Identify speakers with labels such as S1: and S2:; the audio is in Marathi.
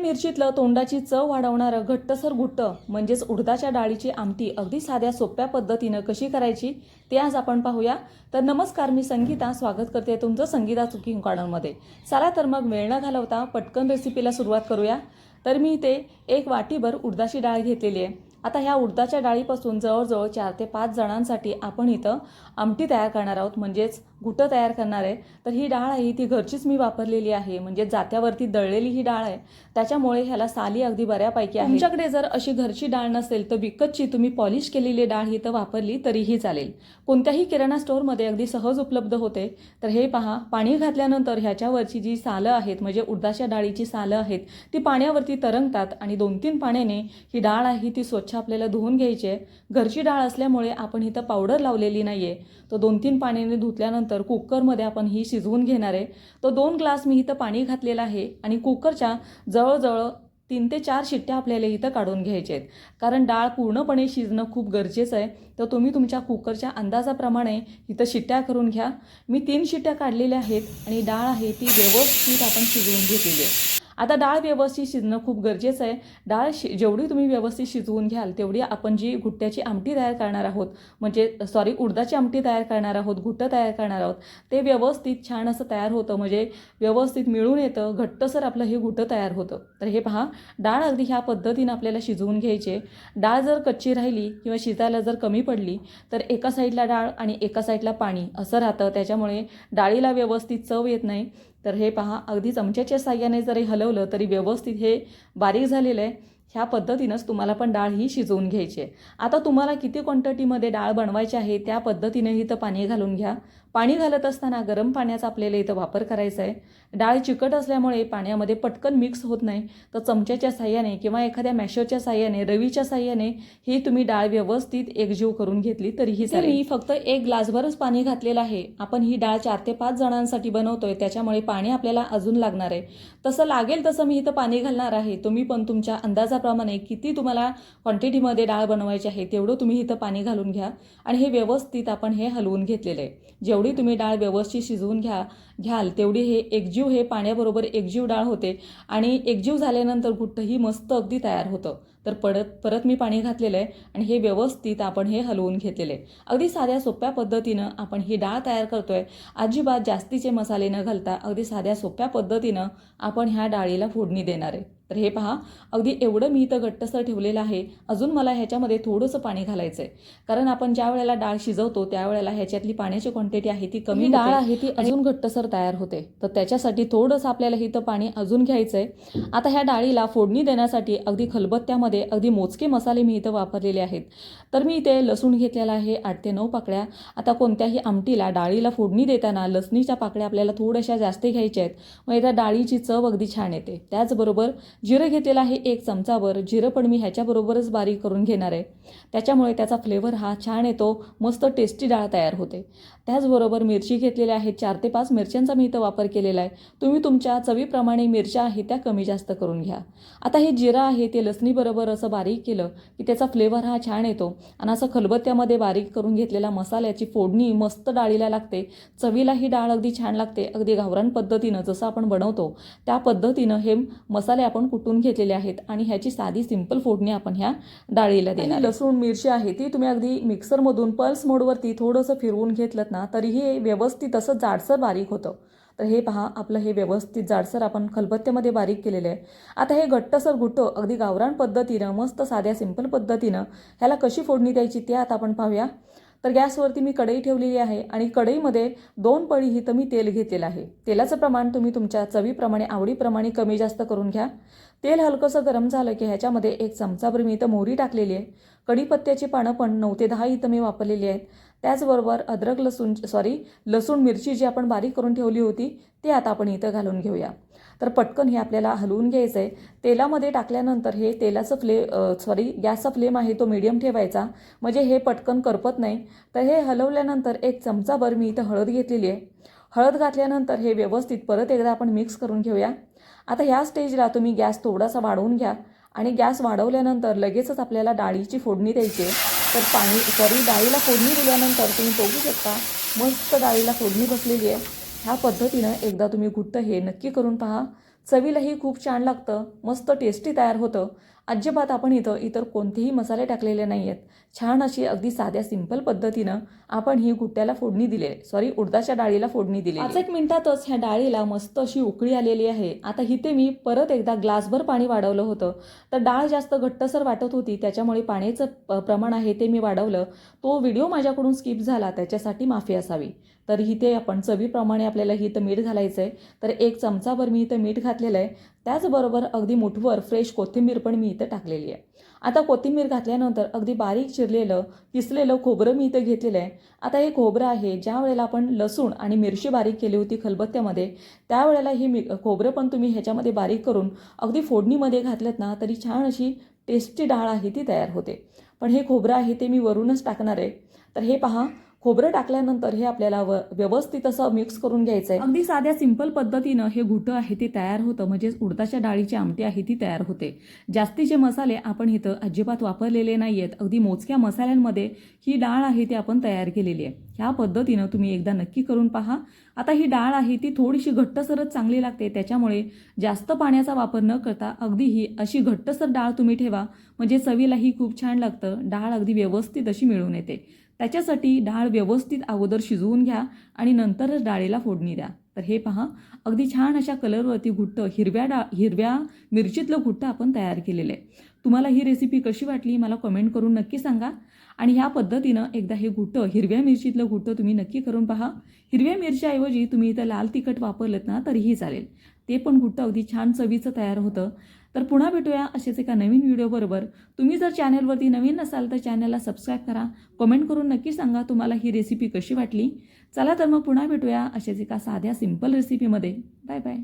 S1: मिरचीतलं तोंडाची चव वाढवणारं घट्टसर घुट्ट म्हणजेच उडदाच्या डाळीची आमटी अगदी साध्या सोप्या पद्धतीनं कशी करायची ते आज आपण पाहूया. तर नमस्कार मी संगीता. स्वागत करते तुमचं संगीता कुकिंग कॉर्नरमध्ये. चला तर मग वेळ न घालवता पटकन रेसिपीला सुरुवात करूया. तर मी इथे एक वाटीभर उडदाची डाळ घेतलेली आहे. आता ह्या उडदाच्या डाळीपासून जवळजवळ चार ते पाच जणांसाठी आपण इथं आमटी तयार करणार आहोत म्हणजेच घुटं तयार करणार आहे तर ही डाळ आहे ती घरचीच मी वापरलेली आहे. म्हणजे जात्यावरती दळलेली ही डाळ आहे. त्याच्यामुळे ह्याला साली अगदी बऱ्यापैकी आहे. तुमच्याकडे जर अशी घरची डाळ नसेल तर विकतची तुम्ही पॉलिश केलेली डाळ ही तर वापरली तरीही चालेल. कोणत्याही किराणा स्टोअरमध्ये अगदी सहज उपलब्ध होते. तर हे पहा पाणी घातल्यानंतर ह्याच्यावरची जी सालं आहेत म्हणजे उडदाच्या डाळीची सालं आहेत ती पाण्यावरती तरंगतात आणि दोन तीन पाण्याने ही डाळ आहे ती स्वच्छ आपल्याला धुवून घ्यायची आहे. घरची डाळ असल्यामुळे आपण इथं पावडर लावलेली नाही आहे तर दोन तीन पाण्याने धुतल्यानंतर कुकरमध्ये आपण ही शिजवून घेणार आहे. तो दोन ग्लास मी इथं पाणी घातलेलं आहे आणि कुकरच्या जवळजवळ तीन ते चार शिट्ट्या आपल्याला इथं काढून घ्यायच्या आहेत. कारण डाळ पूर्णपणे शिजणं खूप गरजेचं आहे. तर तुम्ही तुमच्या कुकरच्या अंदाजाप्रमाणे इथं शिट्ट्या करून घ्या. मी तीन शिट्ट्या काढलेल्या आहेत आणि डाळ आहे ती व्यवस्थित आपण शिजवून घेतलेली आहे. आता डाळ व्यवस्थित शिजणं खूप गरजेचं आहे. डाळ शि जेवढी तुम्ही व्यवस्थित शिजवून घ्याल तेवढी आपण जी घुट्ट्याची आमटी तयार करणार आहोत म्हणजे सॉरी उडदाची आमटी तयार करणार आहोत घुट्टं तयार करणार आहोत ते व्यवस्थित छान असं तयार होतं म्हणजे व्यवस्थित मिळून येतं घट्टसर आपलं हे घुटं तयार होतं. तर हे पहा डाळ अगदी ह्या पद्धतीनं आपल्याला शिजवून घ्यायचे डाळ जर कच्ची राहिली किंवा शिजायला जर कमी पडली तर एका साईडला डाळ आणि एका साईडला पाणी असं राहतं त्याच्यामुळे डाळीला व्यवस्थित चव येत नाही. तर हे पहा अगदी चमच्याच्या साह्याने जरी हलवलं तरी व्यवस्थित हे बारीक झालेलं आहे. ह्या पद्धतीनंच तुम्हाला पण डाळ ही शिजवून घ्यायची आहे. आता तुम्हाला किती क्वांटिटीमध्ये डाळ बनवायची आहे त्या पद्धतीने इथं पाणी घालून घ्या. पाणी घालत असताना गरम पाण्याचा आपल्याला इथं वापर करायचा आहे. डाळ चिकट असल्यामुळे पाण्यामध्ये पटकन मिक्स होत नाही. तर चमच्याच्या साह्याने किंवा एखाद्या मॅशरच्या साह्याने रवीच्या साह्याने ही तुम्ही डाळ व्यवस्थित एकजीव करून घेतली तरीही मी फक्त एक ग्लासभरच पाणी घातलेलं आहे. आपण ही डाळ चार ते पाच जणांसाठी बनवतोय. त्याच्यामुळे पाणी आपल्याला अजून लागणार आहे. तसं लागेल तसं मी इथं पाणी घालणार आहे. तुम्ही पण तुमच्या अंदाजाप्रमाणे किती तुम्हाला क्वांटिटीमध्ये डाळ बनवायची आहे तेवढं तुम्ही इथं पाणी घालून घ्या. आणि हे व्यवस्थित आपण हे हलवून घेतलेलं आहे. जेवढी तुम्ही डाळ व्यवस्थित शिजवून घ्या घ्याल तेवढी हे एकजीव हे पाण्याबरोबर एकजीव डाळ होते आणि एकजीव झाल्यानंतर गुट्टही मस्त अगदी तयार होतं. तर परत परत मी पाणी घातलेलं आहे आणि हे व्यवस्थित आपण हे हलवून घेतलेलं आहे. अगदी साध्या सोप्या पद्धतीनं आपण ही डाळ तयार करतोय. अजिबात जास्तीचे मसाले न घालता अगदी साध्या सोप्या पद्धतीनं आपण ह्या डाळीला फोडणी देणार आहे. तर हे पहा अगदी एवढं मी इथं घट्टसर ठेवलेलं आहे अजून मला ह्याच्यामध्ये थोडंसं पाणी घालायचं आहे कारण आपण ज्या वेळेला डाळ शिजवतो त्यावेळेला ह्याच्यातली पाण्याची क्वांटिटी आहे ती कमी डाळ आहे ती अजून घट्टसर तयार होते. तर त्याच्यासाठी थोडंसं आपल्याला इथं पाणी अजून घ्यायचं आहे आता ह्या डाळीला फोडणी देण्यासाठी अगदी खलबत्त्यामध्ये अगदी मोजके मसाले मी इथं वापरलेले आहेत. तर मी इथे लसूण घेतलेला आहे आठ ते नऊ पाकळ्या. आता कोणत्याही आमटीला डाळीला फोडणी देताना लसणीच्या पाकळ्या आपल्याला थोड्याशा जास्त घ्यायच्या आहेत. मग त्या डाळीची चव अगदी छान येते. त्याचबरोबर जिरं घेतलेलं आहे एक चमचावर जिरं पण मी ह्याच्याबरोबरच बारीक करून घेणार आहे. त्याच्यामुळे त्याचा फ्लेवर हा छान येतो. मस्त टेस्टी डाळ तयार होते. त्याचबरोबर मिरची घेतलेल्या आहेत. चार ते पाच मिरच्यांचा मी इथं वापर केलेला आहे. तुम्ही तुमच्या चवीप्रमाणे मिरच्या आहेत त्या कमी जास्त करून घ्या. आता हे जिरं आहे ते लसणीबरोबर असं बारीक केलं की त्याचा फ्लेवर हा छान येतो. आणि असं खलबत्त्यामध्ये बारीक करून घेतलेल्या मसाल्याची फोडणी मस्त डाळीला लागते. चवीला ही डाळ अगदी छान लागते. अगदी गावरान पद्धतीनं जसं आपण बनवतो त्या पद्धतीनं हे मसाले आपण कुटून घेतलेले आहेत आणि ह्याची साधी सिंपल फोडणी आपण ह्या डाळीला देणार लसूण मिरची आहे ती तुम्ही अगदी मिक्सरमधून पल्स मोडवरती थोडंसं फिरवून घेतलं ना तरीही व्यवस्थित असं जाडसर बारीक होतं. तर हे पहा आपलं हे व्यवस्थित जाडसर आपण खलबत्त्यामध्ये बारीक केलेलं आहे. आता हे घट्टसर गुट्टं अगदी गावरान पद्धतीनं मस्त साध्या सिंपल पद्धतीनं ह्याला कशी फोडणी द्यायची ते आता आपण पाहूया. तर गॅसवरती मी कढई ठेवलेली आहे आणि कढईमध्ये दोन पळी ही तर मी तेल घेतलेलं आहे. तेलाचं प्रमाण तुम्ही तुमच्या चवीप्रमाणे आवडीप्रमाणे कमी जास्त करून घ्या. तेल हलकंसं गरम झालं की ह्याच्यामध्ये एक चमचाभर मी इथं मोहरी टाकलेली आहे. कढीपत्त्याची पानं पण नऊ ते दहा इथं मी वापरलेली आहेत. त्याचबरोबर अद्रक लसूण सॉरी लसूण मिरची जी आपण बारीक करून ठेवली होती ते आता आपण इथं घालून घेऊया. तर पटकन हे आपल्याला हलवून घ्यायचं आहे तेलामध्ये टाकल्यानंतर हे तेलाचं फ्ले सॉरी गॅसचा फ्लेम आहे तो मिडियम ठेवायचा. म्हणजे हे पटकन करपत नाही. तर हे हलवल्यानंतर एक चमचाभर मी इथं हळद घेतलेली आहे. हळद घातल्यानंतर हे व्यवस्थित परत एकदा आपण मिक्स करून घेऊया. आता ह्या स्टेजला तुम्ही गॅस थोडासा वाढवून घ्या. आणि गॅस वाढवल्यानंतर लगेचच आपल्याला डाळीची फोडणी द्यायची आहे. तर पाणी सॉरी डाळीला फोडणी दिल्यानंतर तुम्ही बघू शकता मस्त डाळीला फोडणी बसलेली आहे. ह्या पद्धतीनं एकदा तुम्ही घुट्ट हे नक्की करून पहा. चवीलाही खूप छान लागतं. मस्त टेस्टी तयार होतं. अजिबात आपण इथं इतर कोणतेही मसाले टाकलेले नाही आहेत छान अशी अगदी साध्या सिंपल पद्धतीनं आपण ही गुट्ट्याला फोडणी दिली. आहे सॉरी उडदाच्या डाळीला फोडणी दिली पाच एक मिनिटातच ह्या डाळीला मस्त अशी उकळी आलेली आहे. आता इथे मी परत एकदा ग्लासभर पाणी वाढवलं होतं. तर डाळ जास्त घट्टसर वाटत होती त्याच्यामुळे पाण्याचं प्रमाण आहे ते मी वाढवलं. तो व्हिडिओ माझ्याकडून स्किप झाला त्याच्यासाठी माफी असावी. तर इथे आपण चवीप्रमाणे आपल्याला हिथं मीठ घालायचं आहे तर एक चमचाभर मी इथं मीठ घातलेलं आहे. त्याचबरोबर अगदी मुठभर फ्रेश कोथिंबीर पण मी इथं टाकलेली आहे. आता कोथिंबीर घातल्यानंतर अगदी बारीक चिरलेलं किसलेलं खोबरं मी इथं घेतलेलं आहे. आता हे खोबरं आहे ज्या वेळेला आपण लसूण आणि मिरची बारीक केली होती खलबत्त्यामध्ये त्यावेळेला ही मी खोबरं पण तुम्ही ह्याच्यामध्ये बारीक करून अगदी फोडणीमध्ये घातलेत ना तरी छान अशी टेस्टी डाळ आहे ती तयार होते. पण हे खोबरं आहे ते मी वरूनच टाकणार आहे. तर हे पहा खोबरं टाकल्यानंतर हे आपल्याला व्यवस्थित असं मिक्स करून घ्यायचं आहे अगदी साध्या सिंपल पद्धतीनं हे घुटं आहे ते तयार होतं. म्हणजेच उडदाच्या डाळीची आमटी आहे ती तयार होते. जास्तीचे मसाले आपण इथं अजिबात वापरलेले नाही आहेत अगदी मोजक्या मसाल्यांमध्ये ही डाळ आहे ती आपण तयार केलेली आहे. ह्या पद्धतीनं तुम्ही एकदा नक्की करून पहा. आता ही डाळ आहे ती थोडीशी घट्टसरच चांगली लागते. त्याच्यामुळे जास्त पाण्याचा वापर न करता अगदी ही अशी घट्टसर डाळ तुम्ही ठेवा. म्हणजे चवीलाही खूप छान लागतं. डाळ अगदी व्यवस्थित अशी मिळून येते. त्याच्यासाठी डाळ व्यवस्थित अगोदर शिजवून घ्या आणि नंतरच डाळीला फोडणी द्या. तर हे पहा. अगदी छान अशा कलरवरती घुट्ट हिरव्या डा हिरव्या मिरचीतलं घुट्ट आपण तयार केलेलं आहे. तुम्हाला ही रेसिपी कशी वाटली मला कमेंट करून नक्की सांगा. आणि ह्या पद्धतीनं एकदा हे घुटं हिरव्या मिरचीतलं घुटं तुम्ही नक्की करून पहा. हिरव्या मिरच्याऐवजी तुम्ही इथं लाल तिखट वापरलं ना तरीही चालेल. ते पण गुट्ट अगदी छान चवीचं तयार होतं. तर पुन्हा भेटूया असेच एका नवीन व्हिडिओबरोबर तुम्ही जर चॅनलवरती नवीन नसाल तर चॅनलला सबस्क्राईब करा. कमेंट करून नक्की सांगा तुम्हाला ही रेसिपी कशी वाटली. चला तर मग पुन्हा भेटूया असेच एका साध्या सिंपल रेसिपीमध्ये बाय बाय